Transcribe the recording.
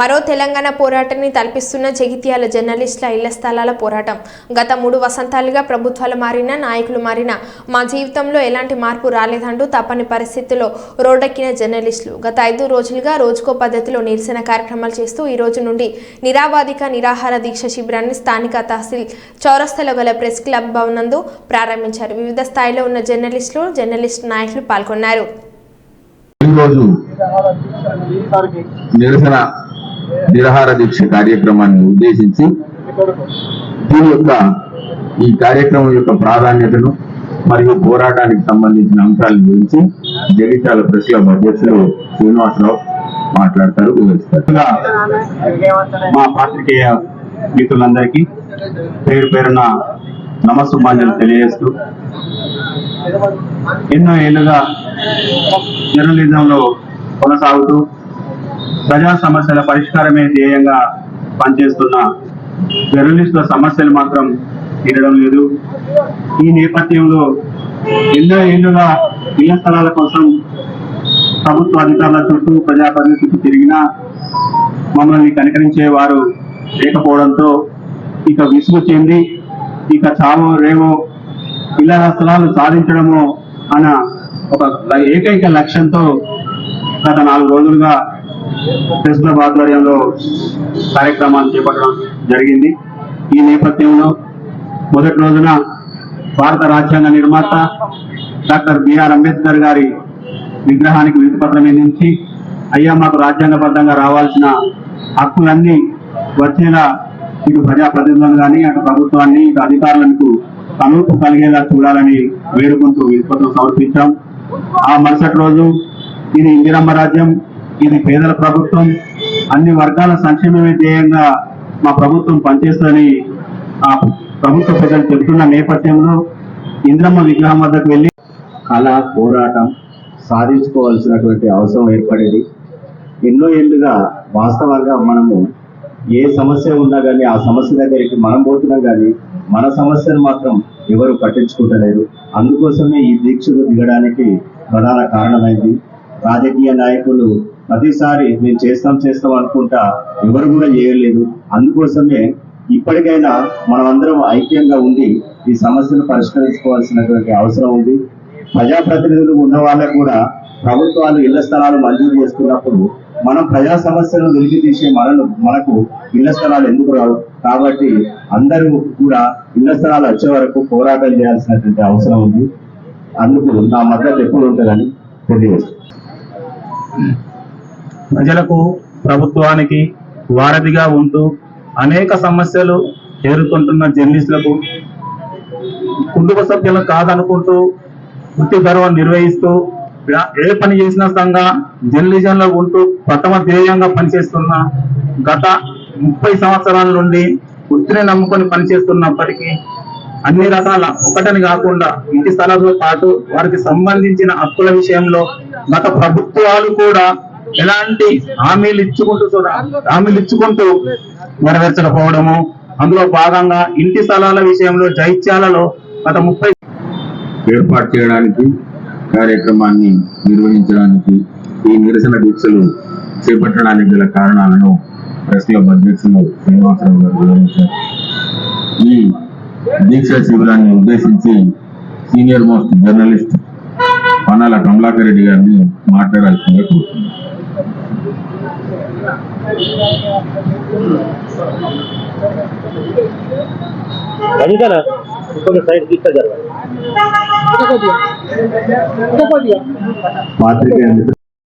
మరో తెలంగాణ పోరాటాన్ని తలపిస్తున్న జగిత్యాల జర్నలిస్టుల ఇళ్ళ స్థలాల పోరాటం. గత మూడు వసంతాలుగా ప్రభుత్వాలు మారినా నాయకులు మారినా మా జీవితంలో ఎలాంటి మార్పు రాలేదంటూ తప్పని పరిస్థితుల్లో రోడ్డెక్కిన జర్నలిస్టులు. గత ఐదు రోజులుగా రోజుకో పద్ధతిలో నిరసన కార్యక్రమాలు చేస్తూ ఈ రోజు నుండి నిరావాదిక నిరాహార దీక్ష శిబిరాన్ని స్థానిక తహసీల్ చౌరస్తలో గల ప్రెస్ క్లబ్ భవనందు ప్రారంభించారు. వివిధ స్థాయిలో ఉన్న జర్నలిస్టులు జర్నలిస్ట్ నాయకులు పాల్గొన్నారు. నిరసన నిరహార దీక్ష కార్యక్రమాన్ని ఉద్దేశించి దీని యొక్క ఈ కార్యక్రమం యొక్క ప్రాధాన్యతను మరియు పోరాటానికి సంబంధించిన అంశాల గురించి జగిత్యాల ప్రెస్ క్లబ్ అధ్యక్షులు శ్రీనివాసరావు మాట్లాడతారు వివరిస్తారు. మా పాత్రికేయ మిత్రులందరికీ పేరు పేరున నమస్సుమాంజలు తెలియజేస్తూ ఎన్నో ఏళ్ళుగా జర్నలిజంలో కొనసాగుతూ ప్రజా సమస్యల పరిష్కారమే ధ్యేయంగా పనిచేస్తున్న జర్నలిస్టుల సమస్యలు మాత్రం తీరడం లేదు. ఈ నేపథ్యంలో ఎన్నో ఏళ్ళుగా ఇళ్ళ స్థలాల కోసం ప్రభుత్వ అధికారుల చుట్టూ ప్రజాప్రతినిధులకు తిరిగినా మమ్మల్ని కనికరించే వారు లేకపోవడంతో ఇక విసుగు చెంది ఇక చావో రేవో ఇళ్ళ స్థలాలు సాధించడము అన్న ఒక ఏకైక లక్ష్యంతో గత నాలుగు రోజులుగా ప్రెస్ క్లబ్ ఆధ్వర్యంలో కార్యక్రమాలు చేపట్టడం జరిగింది. ఈ నేపథ్యంలో మొదటి రోజున భారత రాజ్యాంగ నిర్మాత డాక్టర్ బిఆర్ అంబేద్కర్ గారి విగ్రహానికి వినతిపత్రం అందించి అయ్యా మాకు రాజ్యాంగబద్ధంగా రావాల్సిన హక్కులన్నీ వచ్చేలా ఇటు ప్రజాప్రతినిధులను కానీ అటు ప్రభుత్వాన్ని ఇటు అధికారులకు కనుపు కలిగేలా చూడాలని వేడుకుంటూ వినతిపత్రం సమర్పించాం. ఆ మరుసటి రోజు ఇది ఇందిరమ్మ రాజ్యం. ఇది పేదల ప్రభుత్వం అన్ని వర్గాల సంక్షేమమే ధ్యేయంగా మా ప్రభుత్వం పనిచేస్తుందని ఆ ప్రభుత్వ ప్రజలు చెబుతున్న నేపథ్యంలో ఇంద్రమ్మ విగ్రహం వద్దకు వెళ్ళి కళ పోరాటం సాధించుకోవాల్సినటువంటి అవసరం ఏర్పడేది. ఎన్నో ఏళ్ళుగా వాస్తవంగా మనము ఏ సమస్య ఉన్నా కానీ ఆ సమస్య దగ్గరికి మనం పోతున్నాం కానీ మన సమస్యను మాత్రం ఎవరు పట్టించుకుంటలేరు. అందుకోసమే ఈ దీక్షకు దిగడానికి ప్రధాన కారణమైంది. రాజకీయ నాయకులు ప్రతిసారి మేము చేస్తాం చేస్తాం అనుకుంటా ఎవరు కూడా చేయలేదు. అందుకోసమే ఇప్పటికైనా మనమందరం ఐక్యంగా ఉండి ఈ సమస్యను పరిష్కరించుకోవాల్సినటువంటి అవసరం ఉంది. ప్రజాప్రతినిధులు ఉన్న వాళ్ళకు కూడా ప్రభుత్వాలు ఇళ్ళ స్థలాలు మంజూరు చేస్తున్నప్పుడు మనం ప్రజా సమస్యలను వెలికి తీసే మనను మనకు ఇళ్ళ స్థలాలు ఎందుకు రావు? కాబట్టి అందరూ కూడా ఇళ్ళ స్థలాలు వచ్చే వరకు పోరాటం చేయాల్సినటువంటి అవసరం ఉంది. అందుకు నా మద్దతు ఎప్పుడు ఉంటుందని తెలియజేస్తాను ప్రజలకు ప్రభుత్వానికి వారధిగా ఉంటూ అనేక సమస్యలు ఎదుర్కొంటున్న జర్నలిస్టులకు కుటుంబ సభ్యులను కాదనుకుంటూ వృత్తి గర్వం నిర్వహిస్తూ ఇలా ఏ పని చేసినా సంగా జర్నలిజంలో ఉంటూ ప్రథమ ధ్యేయంగా పనిచేస్తున్న గత ముప్పై సంవత్సరాల నుండి వృత్తిని నమ్ముకొని పనిచేస్తున్నప్పటికీ అన్ని రకాల ఒకటని కాకుండా ఇంటి స్థలాలతో పాటు వారికి సంబంధించిన హక్కుల విషయంలో గత ప్రభుత్వాలు కూడా ఎలాంటి హామీలు ఇచ్చుకుంటూ చూడ- హామీలు ఇచ్చుకుంటూ నెరవేర్చకపోవడము అందులో భాగంగా ఇంటి స్థలాల విషయంలో జైత్యాలలో గత ముప్పై ఏర్పాటు చేయడానికి కార్యక్రమాన్ని నిర్వహించడానికి ఈ నిరసన దీక్షలు చేపట్టడానికి గల కారణాలను ప్రెస్ క్లబ్ అధ్యక్షులు శ్రీనివాసరావు గారు వివరించారు. ఈ దీక్ష శిబిరాన్ని ఉద్దేశించి senior most journalist Pannala Kamalakar Reddy గారిని మాట్లాడాల్సిందిగా కోరుతున్నాను बनेगा ना उसको साइड दिखता जा रहा है मात्र के अंदर